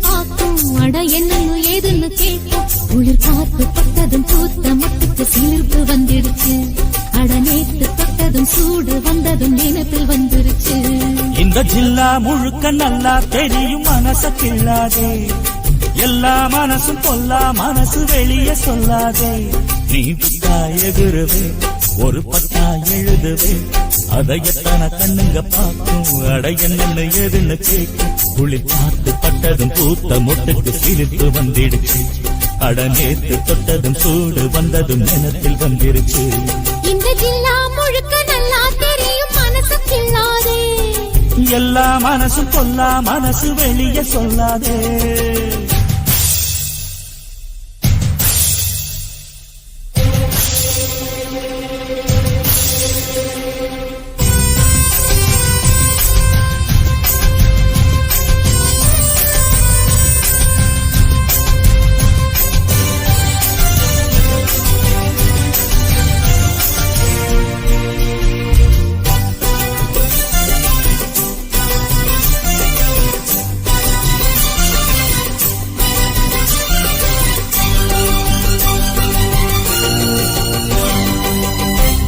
பார்க்கும் அட என்னன்னு ஏதுன்னு கேட்கும். குளிர் காத்து பட்டதும் பூத்த மட்டுக்கு சிலிர்ப்பு வந்துடுச்சு அட நேத்து பட்டதும் சூடு வந்ததும் நினைப்பில் வந்துருச்சு. இந்த ஜில்லா முழுக்க நல்லா தெரியும் மனச கிள்ளாதே. எல்லா மனசும் பொல்லா மனசு வெளிய சொல்லாதே. நீ விட்டா எகுருவே ஒரு பட்டா எழுதுவே. அதை எத்தனை கண்ணுங்க பார்க்கும். அட என்னன்னு எதுன்னு கேட்கும். குளிர் பார்த்து பட்டதும் பூத்த மொட்டுக்கு சிரிப்பு வந்துடுச்சு. அட நேத்து தொட்டதும் சூடு வந்ததும் நினத்தில் வந்துருச்சு. இந்த ஜில்லா முழுக்க நல்லா தெரியும். மனசு கிள்ளாதே எல்லா மனசும் பொல்லா மனசு வெளிய சொல்லாதே.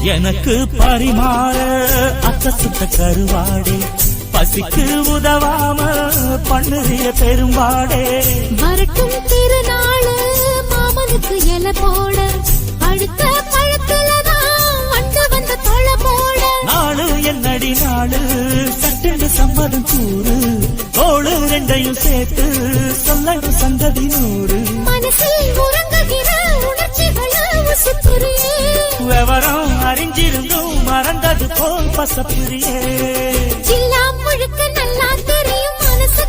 எனக்கு பரிமாற அத்த சுத்த கருவாடே. பசிக்கு உதவாம பண்ணுறிய பெரும்பாடே. வரட்டும் திருநாளு மாமனுக்கு இலை போட பழுத்த பழத்துலதான் வண்டு வந்த தொலை போட. நாளு என்னடி நாளு? சட்டென்று சம்மதம் கூறு. தோளு ரெண்டையும் சேர்த்து சொல்லணும் சங்கதி நூறு. மனசில் மறந்தது போல் பசப்புரியே ஜில்லா முழுக்க நல்லா தெரியும் மனசு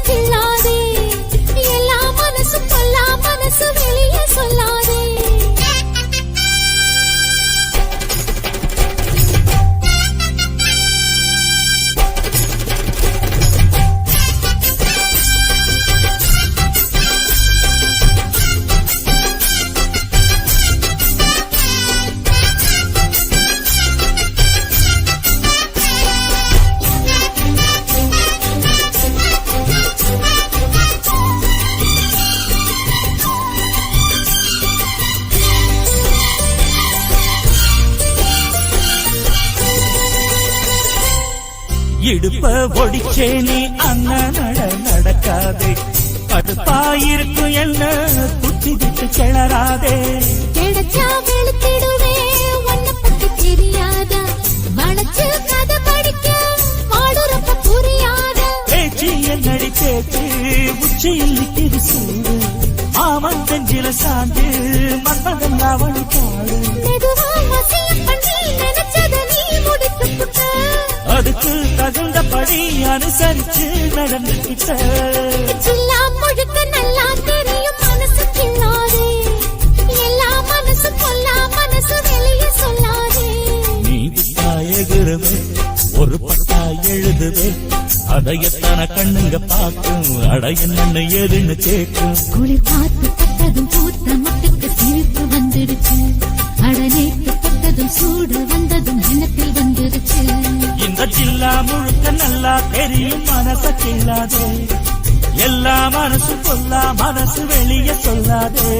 இடுப்ப ஒடிச்சேனே அண்ணன் நட நடக்காதே. கடுப்பாயிருக்கும் என்ன குத்தி விட்டு கிளறாதே. கிடைச்சா வெளுத்திடுவே உன்னை பத்தி தெரியாதா? வளைச்சு கதை படிக்க பாடுறப்ப புரியாதா? பேச்சு என்னடி பேச்சு உச்சியில் நிற்கிது சூடு. ஆமன் தெஞ்சில சாந்து மன்மதன் அவளை தகுந்தபடி அனுசரிச்சு நடந்துகிட்ட ஜில்லா முழுக்க நல்லா தெரியும் மனசு கிள்ளாதே எல்லா மனசு கொல்லா மனசு வெளியே சொல்லாதே. நீ எகுருவே ஒரு பட்டா எழுதுவே அதை எத்தனை கண்ணுங்க பார்க்கும் அட என்னன்னு ஏதுன்னு கேட்கும். குளிர் காத்து பட்டதும் பூத்த மட்டுக்கு சிரிப்பு வந்துடுச்சு. வந்ததும் சூடு வந்ததும் தினத்தில் வந்துருச்சு. இந்த ஜில்லா முழுக்க நல்லா தெரியும் மனச கேளாதே எல்லா மனசு கொல்லா மனசு வெளியே சொல்லாதே.